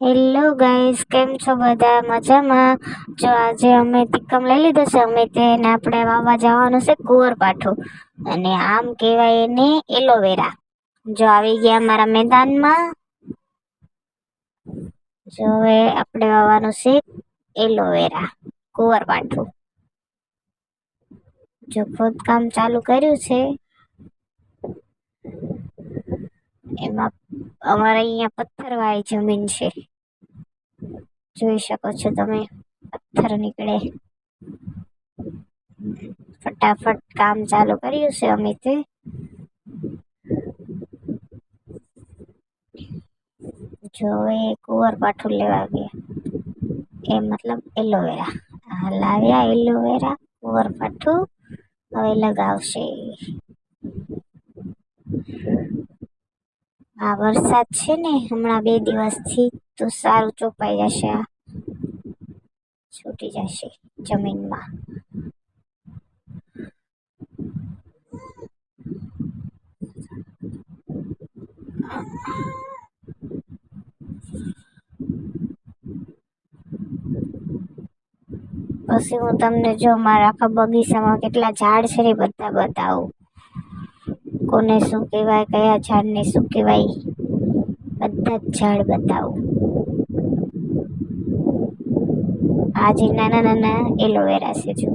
Hello guys કેમ છો બધા? મજામાં? જો આજે અમે તિક્કમ લઈ લીધો છે, અમે તેને આપણે વાવવા જવાનું છે કુંવરપાઠું અને આમ કહેવાય એને એલોવેરા. જો આવી ગયા અમારા મેદાનમાં. જો હવે આપણે વાવવાનું છે એલોવેરા કુંવરપાઠું જો ખોદકામ ચાલુ કર્યું છે. એમાં અમારે અહીંયા પથ્થરવાળી જમીન છે. જોઈ શકો છો તમે. પથ્થર નીકળે. ફટાફટ કામ ચાલુ કર્યું છે અમે તે. જો હવે કુંવર પાઠું લેવા ગયા. એ મતલબ એલોવેરા. લાવ્યા એલોવેરા, કુંવર પાઠું હવે લગાવશે. આ વરસાદ છે ને હમણાં બે દિવસથી. તો સારું ચોપાઈ જશે છૂટી જશે જમીનમાં. પછી હું તમને જો મારા આખા બગીચામાં કેટલા ઝાડ છે એ બધા બતાવું. કોને શું કહેવાય, કયા ઝાડને શું કહેવાય. બધા જ ઝાડ બતાવું. આ જે નાના નાના એલોવેરા છે જો.